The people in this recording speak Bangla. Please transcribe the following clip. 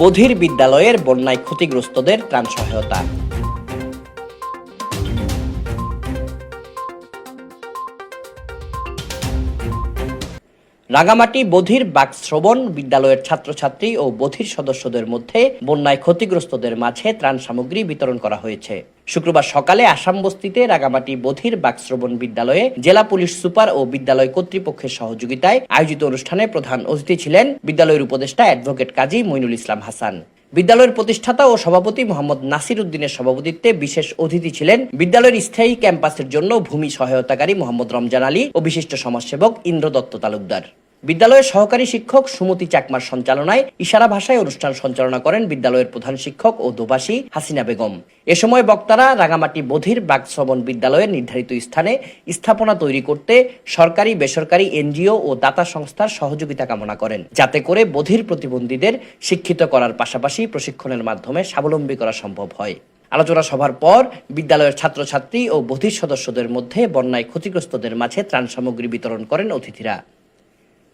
বধির বিদ্যালয়ের বন্যায় ক্ষতিগ্রস্তদের ত্রাণ সহায়তা। রাঙামাটি বধির বাকশ্রবণ বিদ্যালয়ের ছাত্রছাত্রী ও বধির সদস্যদের মধ্যে বন্যায় ক্ষতিগ্রস্তদের মাঝে ত্রাণ সামগ্রী বিতরণ করা হয়েছে। শুক্রবার সকালে আসাম বস্তিতে রাগামাটি বধির বাকশ্রবণ বিদ্যালয়ে জেলা পুলিশ সুপার ও বিদ্যালয় কর্তৃপক্ষের সহযোগিতায় আয়োজিত অনুষ্ঠানে প্রধান অতিথি ছিলেন বিদ্যালয়ের উপদেষ্টা অ্যাডভোকেট কাজী মইনুল ইসলাম হাসান। বিদ্যালয়ের প্রতিষ্ঠাতা ও সভাপতি মোহাম্মদ নাসির উদ্দিনের সভাপতিত্বে বিশেষ অতিথি ছিলেন বিদ্যালয়ের স্থায়ী ক্যাম্পাসের জন্য ভূমি সহায়তাকারী মোহাম্মদ রমজান আলী ও বিশিষ্ট সমাজসেবক ইন্দ্র দত্ত তালুকদার। বিদ্যালয়ের সহকারী শিক্ষক সুমতি চাকমার সঞ্চালনায় ইশারা ভাষায় অনুষ্ঠান সঞ্চালনা করেন বিদ্যালয়ের প্রধান শিক্ষক ও দোভাষী হাসিনা বেগম। এ সময় বক্তারা রাঙামাটি বধির বাগশ্রবণ বিদ্যালয়ের নির্ধারিত স্থানে স্থাপনা তৈরি করতে সরকারি, বেসরকারি, এনজিও ও দাতা সংস্থার সহযোগিতা কামনা করেন। যাতে করে বধির প্রতিবন্ধীদের শিক্ষিত করার পাশাপাশি প্রশিক্ষণের মাধ্যমে স্বাবলম্বী করা সম্ভব হয়। আলোচনা সভার পর বিদ্যালয়ের ছাত্রছাত্রী ও বধির সদস্যদের মধ্যে বন্যায় ক্ষতিগ্রস্তদের মাঝে ত্রাণ সামগ্রী বিতরণ করেন অতিথিরা।